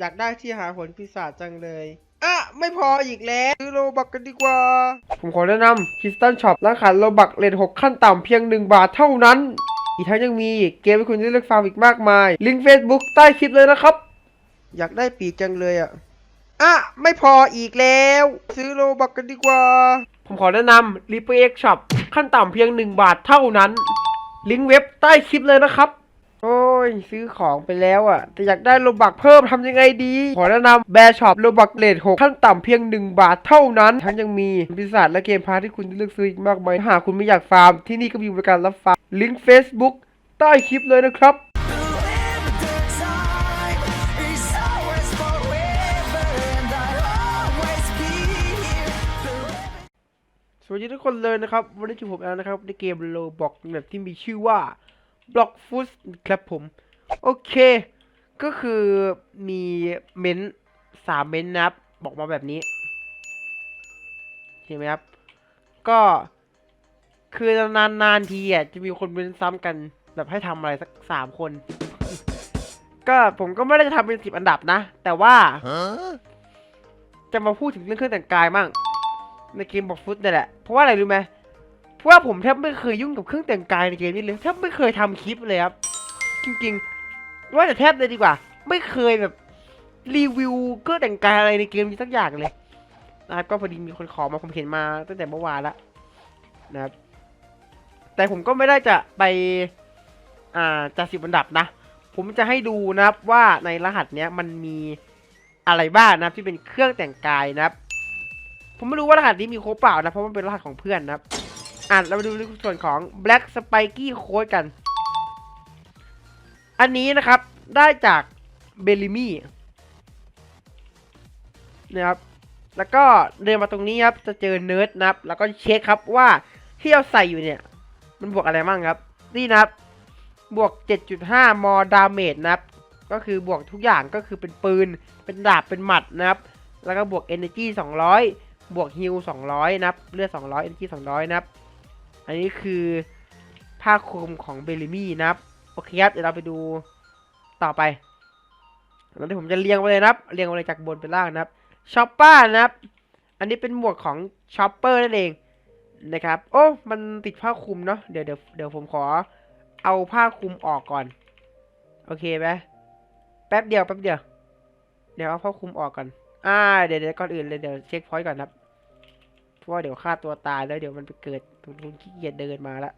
อยากได้ที่หาผลปีศาจจังเลย อะ ไม่พออีกแล้ว ซื้อโลบักกันดีกว่า ผมขอแนะนำคิสตันช็อปร้านขายโลบักเลทหกขั้นต่ำเพียง 1 บาทเท่านั้น อีกทั้งยังมีเกมให้คุณได้เลือกฟาร์มอีกมากมาย ลิงก์ Facebook ใต้คลิปเลยนะครับ อยากได้ปีกจังเลยอะ อะ ไม่พออีกแล้ว ซื้อโลบักกันดีกว่า ผมขอแนะนำ r e p a x Shop ขั้นต่ำเพียง 1 บาทเท่านั้น ลิงก์เว็บใต้คลิปเลยนะครับ โอ้ยซื้อของไปแล้วอะ แต่อยากได้โลบักเพิ่มทำยังไงดี ขอแนะนำแบร์ช็อปโลบักเลท6ขั้นต่ำเพียง 1 บาทเท่านั้น ทั้งยังมีปีศาจและเกมพาร์ทที่คุณเลือกซื้ออีกมากมายหากคุณไม่อยากฟาร์ม ที่นี่ก็มีบริการรับฟาร์ม ลิงก์ Facebook ใต้คลิปเลยนะครับสวัสดีทุกคนเลยนะครับ วันนี้อยู่ผมแอลนะครับ ในเกมโลบอกแบบที่มีชื่อว่า Block f o o t ครับผม โอเค ก็คือมีเม้นต์สามเม้นต์นะครับ บอกมาแบบนี้เห็นไหมครับ ก็คือนานๆทีอะจะมีคนเม้นซ้ำกันแบบให้ทำอะไรสักสามคน ก็ผมก็ไม่ได้จะทำเป็นสิบอันดับนะ แต่ว่า จะมาพูดถึงเรื่องเครื่องแต่งกายมั่งในเกมบอกฟุตนี่แหละ เพราะว่าอะไรรู้ไหม ว่าผมแทบไม่เคยยุ่งกับเครื่องแต่งกายในเกมนี้เลยแทบไม่เคยทำคลิปเลยครับ จริงๆ ว่าแต่แทบเลยดีกว่า ไม่เคยแบบรีวิวเครื่องแต่งกายอะไรในเกมนี้สักอย่างเลยนะครับก็พอดีมีคนขอมาผมเห็นมาตั้งแต่เมื่อวานแล้วนะครับ แต่ผมก็ไม่ได้จะไปอ่าจัดสิบอันดับนะ ผมจะให้ดูนะครับว่าในรหัสเนี้ยมันมีอะไรบ้างนะครับที่เป็นเครื่องแต่งกายนะครับ ผมไม่รู้ว่ารหัสนี้มีค้ดเปล่านะเพราะมันเป็นรหัสของเพื่อนนะครับ อะเรามาดูในส่วนของ Black Spiky Code กัน อันนี้นะครับได้จากเบลิมี่นะครับ แล้วก็เดินมาตรงนี้ครับ จะเจอเนิร์ดนะครับ แล้วก็เช็คครับว่าที่เราใส่อยู่เนี่ย มันบวกอะไรบ้างครับ นี่นะครับ บวก 7.5 มอดาเมจนะครับ ก็คือบวกทุกอย่างก็คือเป็นปืน เป็นดาบ เป็นหมัดนะครับ แล้วก็บวก Energy 200 บวกฮิล200นับ เลือด 200 Energy 200นับ อันนี้คือผ้าคลุมของเบลิมี่นะครับ โอเคครับ เดี๋ยวเราไปดูต่อไปแล้วเดี๋ยวผมจะเรียงไปเลยนะครับ เรียงไปเลยจากบนไปล่างนะครับช็อปเปอร์นะครับ อันนี้เป็นหมวกของช็อปเปอร์นั่นเองนะครับ โอ้ มันติดผ้าคลุมเนาะ เดี๋ยวเดี๋ยวเดี๋ยวผมขอเอาผ้าคลุมออกก่อน โอเคไหมแป๊บเดียวแป๊บเดียว เดี๋ยวเอาผ้าคลุมออกก่อน อ่า เดี๋ยวเดี๋ยวก่อนอื่นเลยเดี๋ยวเช็คพอยต์ก่อนครับ ราะเดี๋ยวฆ่าตัวตายแล้วเดี๋ยวมันไปเกิดมคุณขี้เกียจเดินมาละ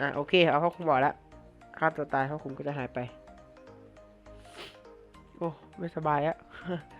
อ่าโอเค เอาผ้าคุมออกแล้วฆ่าตัวตายผ้าคุมก็จะหายไป โอ้ไม่สบายอะ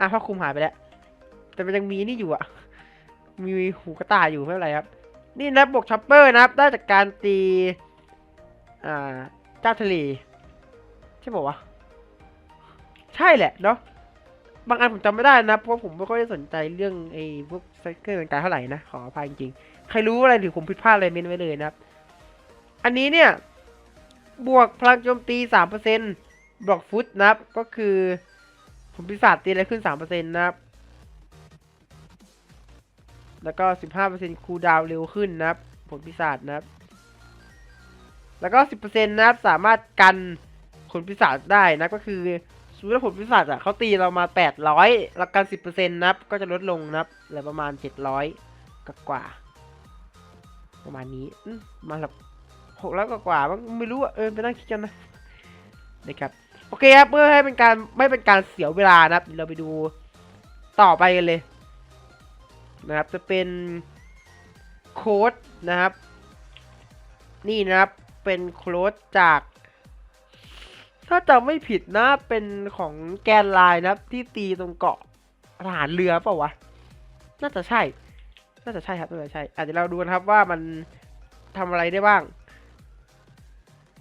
อะผ้าคุมหายไปแล้ว แต่มันยังมีนี่อยู่อะมีหูกระต่ายอยู่ไม่เป็นไรครับ นี่นะบวกช็อปเปอร์นะครับ ได้จากการตี อ่า เจ้าทะเลใช่ป่าวะ ใช่แหละเนาะ บางอันผมจำไม่ได้นะ เพราะผมไม่ค่อยได้สนใจเรื่องไอ้พวกไซเคิลต่างๆเท่าไหร่นะ ขออภัยจริงๆ ใครรู้อะไรหรือผมผิดพลาดอะไรเมนไว้เลยนะครับ อันนี้เนี่ย บวกพลังโจมตีสามเปอร์เซ็นต์บวกฟุตนะครับ ก็คือ ผมปีศาจตีอะไรขึ้นสามเปอร์เซ็นต์นะครับ แล้วก็สิบห้าเปอร์เซ็นต์คูลดาวเร็วขึ้นนะครับ ผลปีศาจนะครับ แล้วก็สิบเปอร์เซ็นต์นะครับ สามารถกันผลปีศาจได้นะ ก็คือ สมมติว่าผลปีศาจอะเขาตีเรามาแปดร้อยแล้วกันสิบเปอร์เซ็นต์นับ ก็จะลดลงนับเหลือประมาณเจ็ดร้อยกว่า ประมาณนี้มาแบบหกร้อยกว่าๆมั้งไม่รู้อะเออไปนั่งคิดกันนะนะครับโอเคครับเพื่อให้เป็นการไม่เป็นการเสียเวลานะครับเดี๋ยวเราไปดูต่อไปกันเลยนะครับจะเป็นโค้ดนะครับ นี่นะครับเป็นโค้ดจาก ถ้าจำไม่ผิดนะเป็นของแกนไลน์นะที่ตีตรงเกาะทหารเรือเปล่าวะ น่าจะใช่ น่าจะใช่ครับ น่าจะใช่อาจจะเราดูนะครับว่ามันทำอะไรได้บ้าง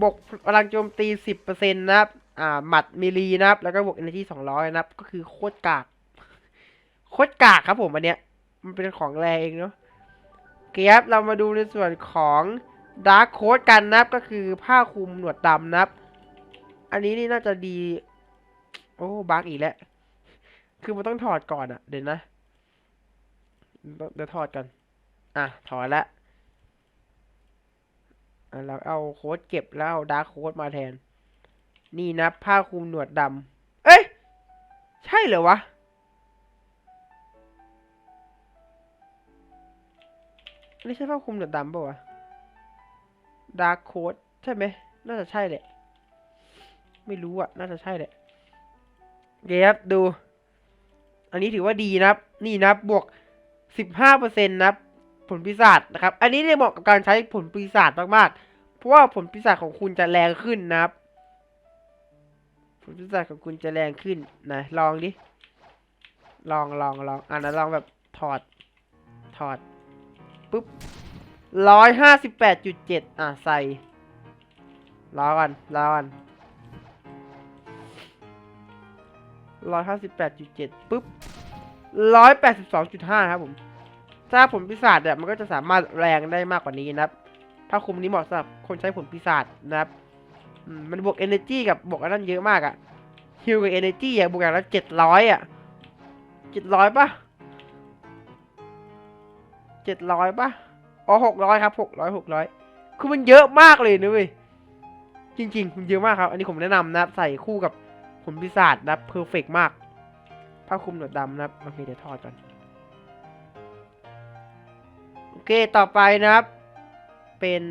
บวกพลังโจมตี 10%นะครับ อ่า หมัดมิลีนะครับ แล้วก็บวก energy 200 นะครับ ก็คือโคตรกาก โคตรกากครับผมอันเนี้ย มันเป็นของแรงเองเนาะเคครับเรามาดูในส่วนของดาร์คโค้ดกันนะครับ ก็คือผ้าคลุมหนวดดำนะครับ อันนี้นี่น่าจะดี โอ้บั๊กอีกแล้ว คือมันต้องถอดก่อนอะเดี๋ยวนะ เดี๋ยวถอดกัน อะ ถอดละอะเราเอาโค้ดเก็บแล้วเอาดาร์คโค้ดมาแทน นี่นะผ้าคลุมหนวดดำ เอ้ย ใช่เหรอวะอันนี้ใช่ผ้าคลุมหนวดดำป่าวะดาร์คโค้ดใช่ไหม น่าจะใช่แหละ ไม่รู้อะน่าจะใช่แหละเดี๋ยวครับดู อันนี้ถือว่าดีนะครับ นี่นะครับบวกสิบห้าเปอร์เซ็นต์นะครับผลปีศาจนะครับ อันนี้เนี่ยเหมาะกับการใช้ผลปีศาจมากๆ เพราะว่าผลปีศาจของคุณจะแรงขึ้นนะครับ ผลปีศาจของคุณจะแรงขึ้นนะลองดิ ลองลองลองอ่านะลองแบบถอด ถอดปุ๊บร้อยห้าสิบแปดจุดเจ็ดอะใส่รอก่อนรอก่อน ร้อยห้าสิบแปดจุดเจ็ดปุ๊บร้อยแปดสิบสองจุดห้าครับผม ถ้าผลปีศาจเนี่ยมันก็จะสามารถแรงได้มากกว่านี้นะครับ ถ้าคุมนี้เหมาะสำหรับคนใช้ผลปีศาจนะครับ มันบวก energy กับบวกอันนั้นเยอะมากอะฮิวกับ energy อะบวกอย่างละเจ็ดร้อยอะเจ็ดร้อยปะเจ็ดร้อยปะอ๋อหกร้อยครับหกร้อยหกร้อยคือมันเยอะมากเลยนะเว้ยจริงๆมันเยอะมากครับ อันนี้ผมแนะนำนะครับใส่คู่กับ ผลปีศาจนะครับเพอร์เฟกมากผ้าคลุมหนวดดำนะครับโอเคเดี๋ยวถอดก่อนโอเคต่อไปนะครับ เป็น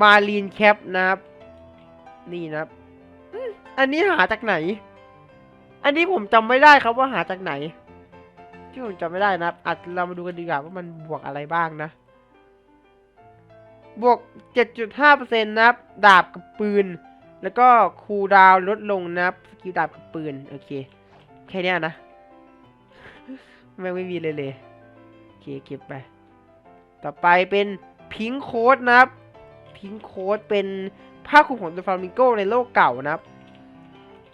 มารีนแคปนะครับ นี่นะครับอันนี้หาจากไหน อันนี้ผมจำไม่ได้ครับว่าหาจากไหน ที่ผมจำไม่ได้นะครับอาจเรามาดูกันดีกว่าว่ามันบวกอะไรบ้างนะ บวก 7.5%นะครับ ดาบกับปืน แล้วก็คูลดาวลดลงนะครับสกิลดาบกับปืน โอเค แค่เนี้ยนะแม่ไม่มีเลยเลยโอเคเก็บไป ต่อไปเป็นพิงโค้ดนะครับ พิงโค้ดเป็นผ้าคลุมของตัวฟลามิงโกในโลกเก่านะครับ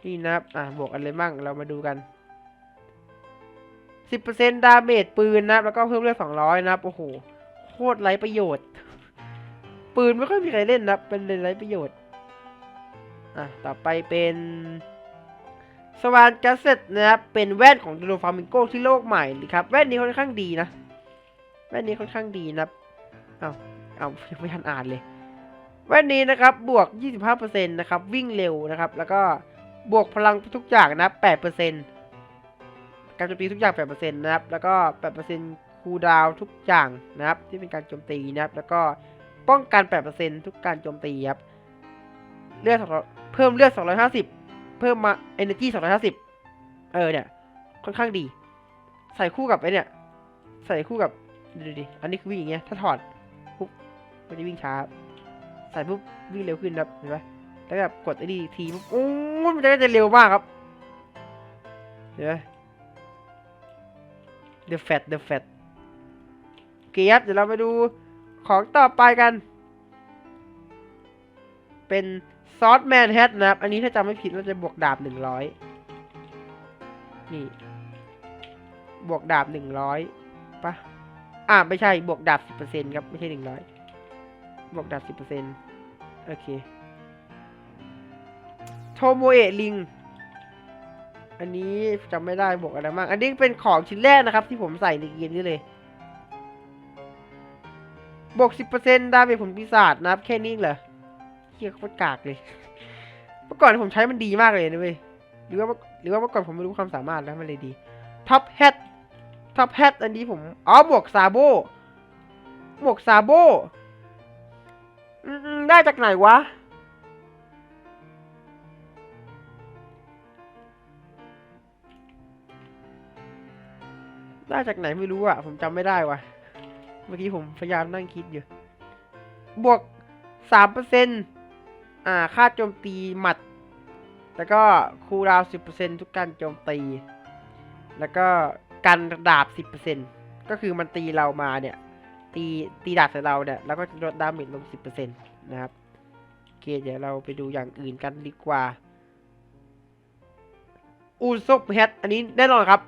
นี่นะครับ อะบวกกันเลยมั่งเรามาดูกัน 10%ดาเมจปืนนะแล้วก็เพิ่มเลือด200 นะครับ โอ้โห โคตรไร้ประโยชน์ ปืนไม่ค่อยมีใครเล่นนะเป็นเลยไร้ประโยชน์ อะต่อไปเป็นสวานกัสเซ็ตนะครับเป็นแว่นของโดฟามิงโกที่โลกใหม่นะครับแว่นนี้ค่อนข้างดีนะ แว่นนี้ค่อนข้างดีนะเอาเอายังไม่ทันอ่านเลย แว่นนี้นะครับบวก 25%นะครับวิ่งเร็วนะครับ แล้วก็บวกพลังทุกอย่างนะครับ8%การโจมตีทุกอย่าง8%นะครับแล้วก็8%คูลดาวทุกอย่างนะครับ ที่เป็นการโจมตีนะครับ แล้วก็ป้องกัน8%ทุกการโจมตีครับเลือด เพิ่มเลือด 250 เพิ่มมา energy 250 เออเนี่ย ค่อนข้างดี ใส่คู่กับไอเนี่ย ใส่คู่กับดูดิ อันนี้คือวิ่งอย่างเงี้ย ถ้าถอดปุ๊บมันจะวิ่งช้า ใส่ปุ๊บวิ่งเร็วขึ้นครับ เห็นไหมแล้วแบบกดไอ้นี่อีกทีปุ๊บโอ้มันจะเร็วมากครับ เห็นไหม The Fat The Fat เคครับเดี๋ยวเรามาดูของต่อไปกัน เป็น ซอสแมนแฮทนะครับ อันนี้ถ้าจำไม่ผิดเราจะบวกดาบหนึ่งร้อยนี่ บวกดาบหนึ่งร้อยปะอ่าไม่ใช่บวกดาบสิบเปอร์เซ็นครับ ไม่ใช่หนึ่งร้อยบวกดาบสิบเปอร์เซ็นโอเค โทโมเอะลิง อันนี้จำไม่ได้บวกอะไรบ้างอันนี้เป็นของชิ้นแรกนะครับ ที่ผมใส่ในเกมนี้เลย บวกสิบเปอร์เซ็นต์ดาเมจผลปีศาจนะครับ แค่นี้เหรอ เฮียโคตรกากเลย เมื่อก่อนผมใช้มันดีมากเลยนะเว้ย หรือว่าหรือว่าเมื่อก่อนผมไม่รู้ความสามารถแล้วมันเลยดีท็อปแฮทท็อปแฮทอันนี้ผม อ๋อบวกซาโบบวกซาโบได้จากไหนวะ ได้จากไหนไม่รู้อะ ผมจำไม่ได้วะเมื่อกี้ผมพยายามนั่งคิดอยู่ บวกสามเปอร์เซ็นต์ อ่า ค่าโจมตีหมัด แล้วก็คูลดาวสิบเปอร์เซ็นทุกการโจมตี แล้วก็กันดาบสิบเปอร์เซ็นก็คือมันตีเรามาเนี่ย ตีตีดาบใส่เราเนี่ยแล้วก็ลดดาเมจลงสิบเปอร์เซ็นนะครับโอเคเดี๋ยวเราไปดูอย่างอื่นกันดีกว่าอูซบแฮทอันนี้แน่นอนครับ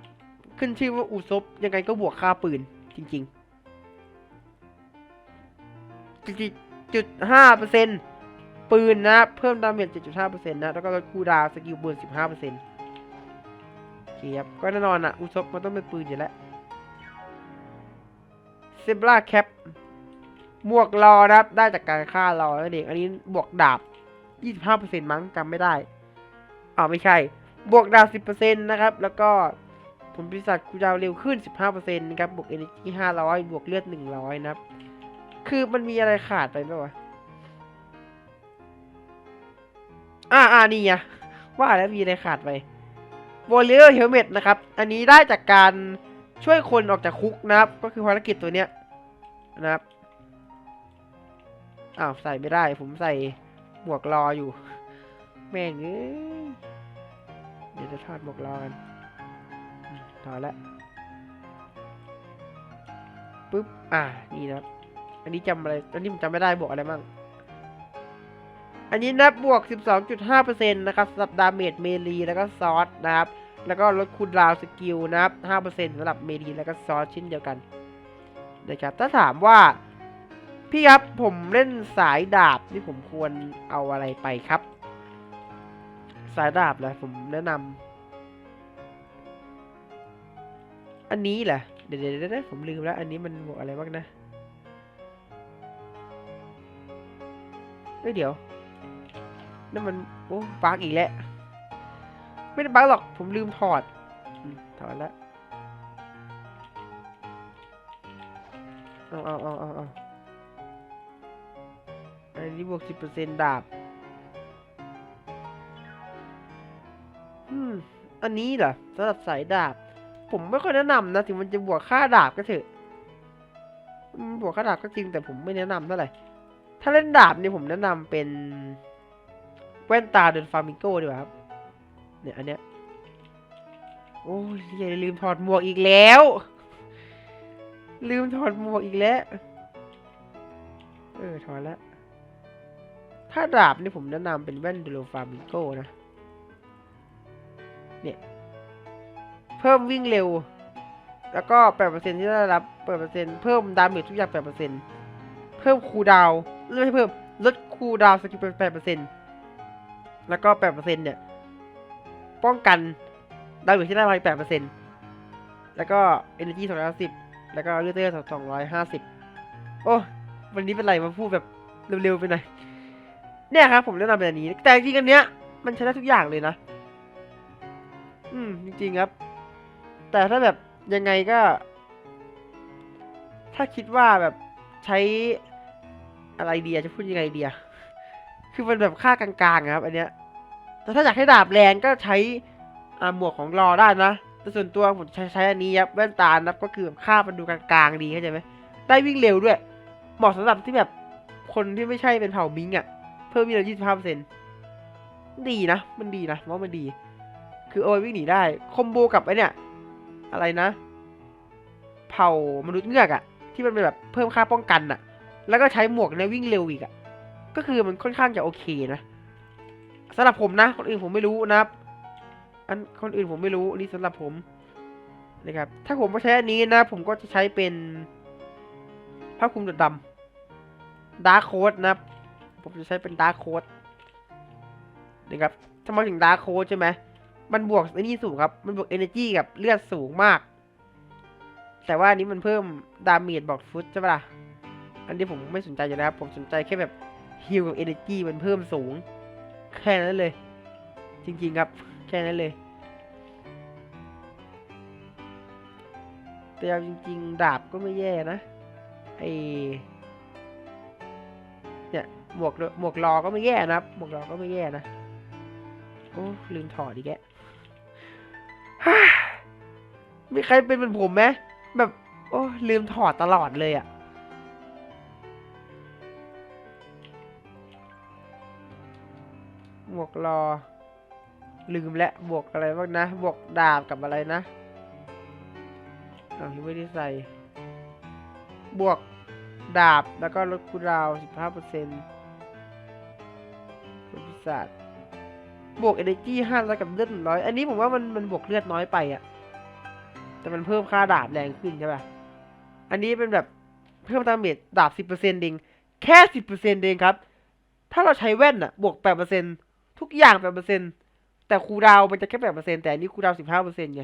ขึ้นชื่อว่าอูซบยังไงก็บวกค่าปืนจริง ๆ จุดห้าเปอร์เซ็นต์ ปืนนะ เพิ่มดาเมจเจ็ดจุดห้าเปอร์เซ็นะ แล้วก็ลดคูดาวสกิลเบิร์นสิบห้าเปอร์เซ็นต์โอเคครับ ก็แน่นอนอะอูซบมันต้องเป็นปืนอยู่แล้วเซบราแคปหมวกรอนะครับ ได้จากการฆ่ารอนั่นเองอันนี้บวกดาบยี่สิบห้าเปอร์เซ็นต์มั้งจำไม่ได้อ๋อไม่ใช่ บวกดาวสิบเปอร์เซ็นะครับ แล้วก็ผลปีศาจคูดาวเร็วขึ้นสิบห้าเปอร์เซ็นะครับ บวกเอเนจีห้าร้อยบวกเลือดหนึ่งร้อยนะครับ คือมันมีอะไรขาดไปไหมวะ อ่าอ่านี่ไงว่าแล้วมีอะไรขาดไปวอลเลอร์เฮลเมตนะครับ อันนี้ได้จากการช่วยคนออกจากคุกนะครับ ก็คือภารกิจตัวเนี้ยนะครับอ้าวใส่ไม่ได้ ผมใส่หมวกรออยู่ แม่งเอ้ยเดี๋ยวจะทอดหมวกรอกันถอดแล้วปุ๊บอ่านี่นะครับอันนี้จำอะไรอันนี้ผมจำไม่ได้บวกอะไรบ้าง อันนี้นะบวก 12.5%นะครับสำหรับดาเมจเมลีแล้วก็ซอสนะครับ แล้วก็ลดคูลดาวสกิลนะครับ 5%สำหรับเมลีแล้วก็ซอสชิ้นเดียวกันนะครับถ้าถามว่า พี่ครับผมเล่นสายดาบนี่ผมควรเอาอะไรไปครับ สายดาบเลยผมแนะนำอันนี้แหละเดี๋ยวเดี๋ยวผมลืมแล้ว อันนี้มันบวกอะไรบ้างนะเดี๋ยว นั่นมันโอ้บั๊กอีกแล้ว ไม่ได้บั๊กหรอก ผมลืมถอด ถอดแล้วเอาเอาเอาเอาเอาอันนี้บวกสิบเปอร์เซ็นต์ดาบ อืม อันนี้เหรอสำหรับสายดาบ ผมไม่ค่อยแนะนำนะ ถึงมันจะบวกค่าดาบก็เถอะบวกค่าดาบก็จริงแต่ผมไม่แนะนำเท่าไหร่ ถ้าเล่นดาบเนี่ยผมแนะนำเป็น แว่นตาเดินฟามิงโก้ดีกว่าครับ เนี่ยอันเนี้ย โอ้ยอย่าลืมถอดหมวกอีกแล้ว ลืมถอดหมวกอีกแล้ว เออถอดแล้ว ถ้าดาบนี่ผมแนะนำเป็นแว่นเดโลฟามิงโก้นะ เนี่ย เพิ่มวิ่งเร็ว แล้วก็แปดเปอร์เซ็นที่ได้รับแปดเปอร์เซ็นเพิ่มดาเมจทุกอย่างแปดเปอร์เซ็นเพิ่มคูดาว ไม่ใช่เพิ่ม ลดคูดาวสกิลเป็นแปดเปอร์เซ็น แล้วก็แปดเปอร์เซ็นต์เนี่ย ป้องกันดาเมจที่ได้มาแปดเปอร์เซ็นต์แล้วก็ energy สองร้อยสิบแล้วก็เลือดเลือดสองร้อยห้าสิบโอ้วันนี้เป็นไรมาพูดแบบเร็วๆไปหน่อยเนี่ยครับผมแนะนำแบบนี้ แต่จริงๆอันเนี้ยมันใช้ได้ทุกอย่างเลยนะ อืม จริงๆครับ แต่ถ้าแบบยังไงก็ ถ้าคิดว่าแบบใช้อะไรเดียจะพูดยังไงเดีย คือมันแบบค่ากลางๆอะครับอันเนี้ย แต่ถ้าอยากให้ดาบแรงก็ใช้หมวกของรอได้นะ แต่ส่วนตัวผมใช้ใช้อันนี้ครับแว่นตานะก็คือแบบค่ามันดูกลางๆดีเข้าใจไหมได้วิ่งเร็วด้วย เหมาะสำหรับที่แบบคนที่ไม่ใช่เป็นเผ่ามิงอะ่ะ เพิ่มวิ่งเร็วยี่สิบห้าเปอร์เซ็นดีนะ มันดีนะว่ามันดี คือเอาไว้วิ่งหนีได้ คอมโบกับไอเนี่ย อะไรนะ เผ่ามนุษย์เงือกอะที่มันเป็นแบบเพิ่มค่าป้องกันอะแล้วก็ใช้หมวกในวิ่งเร็วอีกอะ ก็คือมันค่อนข้างจะโอเคนะสำหรับผมนะ คนอื่นผมไม่รู้นะครับ อันคนอื่นผมไม่รู้นนี้สำหรับผมนะครับ ถ้าผมไม่ใช้อันนี้นะ ผมก็จะใช้เป็นผ้าคลุมดำดาร์คโค้ดนะครับ ผมจะใช้เป็นดาร์คโค้ดนะครับถ้ามาถึงดาร์คโค้ดใช่ไหมมันบวกไอ้นี่สูงครับ มันบวก energy กับเลือดสูงมาก แต่ว่าอันนี้มันเพิ่มดาเมจบอกฟุตใช่ปะล่ะ อันนี้ผมไม่สนใจอยู่แล้วครับผมสนใจแค่แบบ ฮิลกับ energy มันเพิ่มสูง แค่นั้นเลย จริงๆครับ แค่นั้นเลยแต่เอาจริง ๆ ดาบก็ไม่แย่นะไอเนี่ยหมวกหมวกรอก็ไม่แย่นะครับหมวกรอก็ไม่แย่นะโอ้ลืมถอดอีกแกมีใครเป็นเหมือนผมไหมแบบ โอ้ลืมถอดตลอดเลยอะ หมวกรอ ลืมแล้วบวกอะไรบ้างนะ บวกดาบกับอะไรนะเอายังไม่ได้ใส่ บวกดาบแล้วก็ลดคูลดาวสิบห้าเปอร์เซ็นต์พิศาจบวก energy ห้าร้อยกับเลือดหนึ่งร้อยอันนี้ผมว่ามันมันบวกเลือดน้อยไปอะแต่มันเพิ่มค่าดาบแรงขึ้นใช่ป่ะ อันนี้เป็นแบบเพิ่มดาเมจดาบสิบเปอร์เซ็นต์เอง แค่สิบเปอร์เซ็นต์เองครับ ถ้าเราใช้แว่นอะบวกแปดเปอร์เซ็น ทุกอย่างแปดเปอร์เซ็นต์แต่คูดาวมันจะแค่แปดเปอร์เซ็นต์แต่อันนี้คูดาวสิบห้าเปอร์เซ็นต์ไง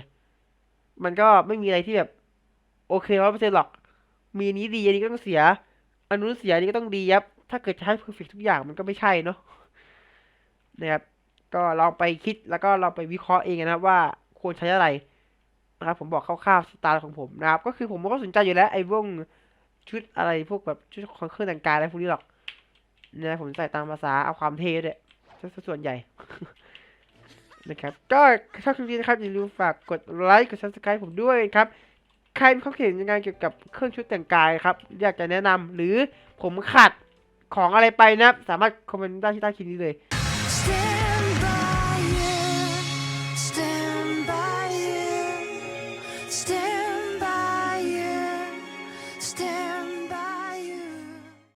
มันก็ไม่มีอะไรที่แบบ โอเคร้อยเปอร์เซ็นต์หรอก มีนี้ดีอันนี้ก็ต้องเสีย อันนู้นเสียอันนี้ก็ต้องดีครับ ถ้าเกิดจะให้เพอร์เฟกทุกอย่างมันก็ไม่ใช่เนาะนะครับก็ลองไปคิดแล้วก็ลองไปวิเคราะห์เองนะครับว่าควรใช้อะไรนะครับผมบอกคร่าวๆสไตล์ของผมนะครับ ก็คือผมก็สนใจอยู่แล้วไอ้วกชุดอะไรพวกแบบชุดของเครื่องแต่งกายอะไรพวกนี้หรอกนะผมใส่ตามภาษาเอาความเท่ด้วย ส่วนใหญ่นะครับก็ถ้าคลิปนี้นะครับอย่าลืมฝากกดไลค์กด subscribe ผมด้วยครับ ใครมีความเห็นยังไงเกี่ยวกับเครื่องชุดแต่งกายครับ อยากจะแนะนำหรือผมขาดของอะไรไปนะ สามารถคอมเมนต์ได้ที่ใต้คลิปนี้เลย